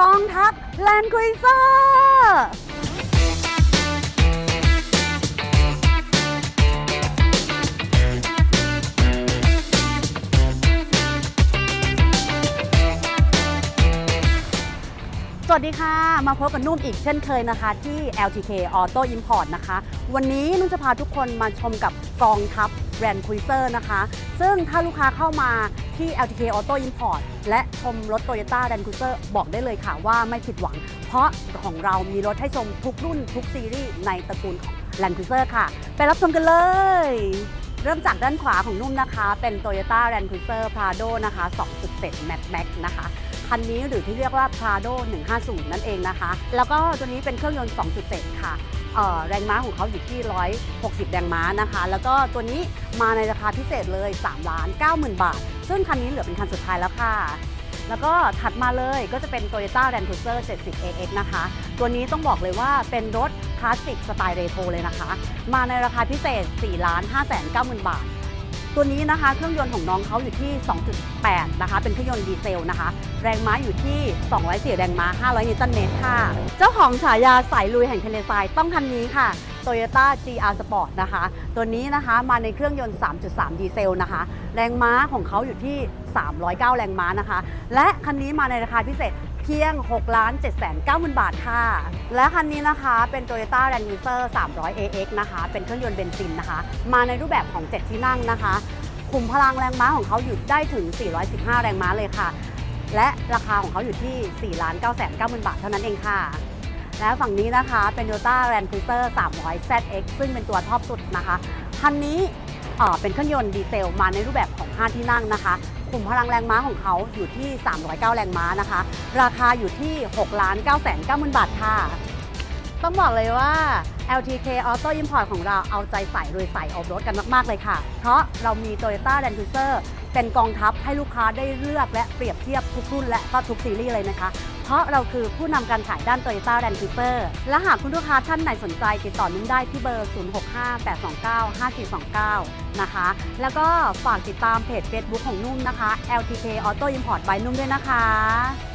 กองทัพแลนด์ค u เซอร์สวัสดีค่ะ มาพบกับนุ่มอีกเช่นเคยนะคะ ที่ LTK Auto Import นะคะ วันนี้นุ่มจะพาทุกคนมาชมกับกองทัพ แบรนด์คุยเซอร์นะคะ ซึ่งถ้าลูกค้าเข้ามาที่ LTK Auto Import และชมรถ Toyota Land Cruiser บอกได้เลยค่ะว่าไม่ผิดหวัง เพราะของเรามีรถให้ชมทุกรุ่นทุกซีรีส์ในตระกูลของ Land Cruiser ค่ะ ไปรับชมกันเลย เริ่มจากด้านขวาของนุ่มนะคะ เป็น Toyota Land Cruiser Prado นะคะ 2.7 Max Max นะคะ คันนี้หรือที่เรียกว่า Prado 150 นั่นเองนะคะ แล้วก็ตัวนี้เป็นเครื่องยนต์ 2.7 ค่ะแรงม้าของเขาอยู่ที่ 160 แรงม้านะคะ แล้วก็ตัวนี้มาในราคาพิเศษเลย 3 ล้าน 90,000 บาท ซึ่งคันนี้เหลือเป็นคันสุดท้ายแล้วค่ะ แล้วก็ถัดมาเลยก็จะเป็น Toyota Land Cruiser 70 AX นะคะ ตัวนี้ต้องบอกเลยว่าเป็นรถคลาสสิกสไตล์เรโทรเลยนะคะ มาในราคาพิเศษ 4 ล้าน5 9 0 0 0 บาท ตัวนี้นะคะเครื่องยนต์ของน้องเขาอยู่ที่ 2.8 นะคะ เป็นเครื่องยนต์ดีเซลนะคะ แรงม้าอยู่ที่ 204 แรงม้า 500 นิวตันเมตรค่ะ เจ้าของฉายาสายลุยแห่งทะเลทรายต้องคันนี้ค่ะ Toyota GR Sport นะคะ ตัวนี้นะคะมาในเครื่องยนต์ 3.3 ดีเซลนะคะ แรงม้าของเขาอยู่ที่ 309 แรงม้านะคะ และคันนี้มาในราคาพิเศษ เพียง 6 ล้าน7 9 0 0 0 บาทค่ะ และคันนี้นะคะเป็น Toyota Land Cruiser 300 AX นะคะ เป็นเครื่องยนต์เบนซินนะคะ มาในรูปแบบของ 7 ที่นั่งนะคะคุมพลังแรงม้าของเขาอยู่ได้ถึง 415 แรงม้าเลยค่ะ และราคาของเขาอยู่ที่ 4 9 9 0 0 0 บาทเท่านั้นเองค่ะ และฝั่งนี้นะคะเป็น Toyota Land Cruiser 300 ZX ซึ่งเป็นตัวท็อปสุดนะคะ คันนี้เอ่อเป็นเครื่องยนต์ดีเซลมาในรูปแบบของ 5 ที่นั่งนะคะ คุมพลังแรงม้าของเขาอยู่ที่ 309 แรงม้านะคะ ราคาอยู่ที่6 9 9 9 0 0 0บาทค่ะ ต้องบอกเลยว่า LTK Auto Import ของเราเอาใจใส่รวยใส่ออฟรถกันมาก ๆ เลยค่ะ เพราะเรามี Toyota Land Cruiser เป็นกองทัพให้ลูกค้าได้เลือกและเปรียบเทียบทุกรุ่นและก็ทุกซีรีส์เลยนะคะ เพราะเราคือผู้นำการขายด้าน Toyota Land Cruiser และหากคุณลูกค้าท่านไหนสนใจติดต่อนุ่มได้ที่เบอร์ 0658295429 นะคะ แล้วก็ฝากติดตามเพจ Facebook ของนุ่มนะคะ LTK Auto Import by นุ่มด้วยนะคะ